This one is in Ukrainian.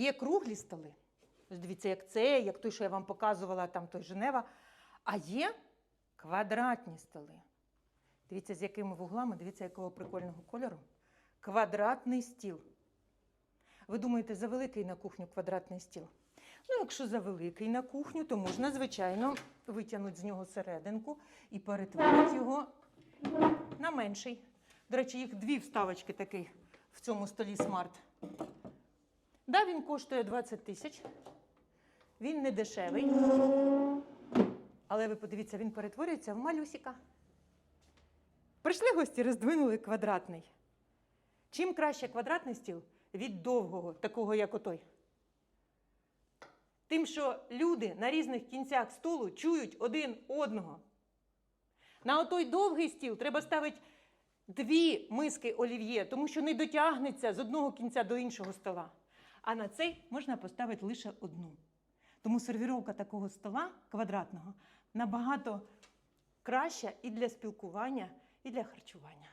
Є круглі столи. Дивіться, як це, як той, що я вам показувала, там той Женева. А є квадратні столи. Дивіться, з якими вуглами, дивіться, якого прикольного кольору. Квадратний стіл. Ви думаєте, за великий на кухню квадратний стіл? Ну, якщо за великий на кухню, то можна, звичайно, витягнути з нього серединку і перетворити його на менший. До речі, їх дві вставочки такий в цьому столі смарт. Да, він коштує 20 тисяч. Він не дешевий. Але ви подивіться, він перетворюється в малюсіка. Прийшли гості, роздвинули квадратний. Чим краще квадратний стіл від довгого, такого як отой? Тим, що люди на різних кінцях столу чують один одного. На отой довгий стіл треба ставити дві миски олів'є, тому що не дотягнеться з одного кінця до іншого стола. А на цей можна поставити лише одну. Тому сервіровка такого стола квадратного набагато краща і для спілкування, і для харчування.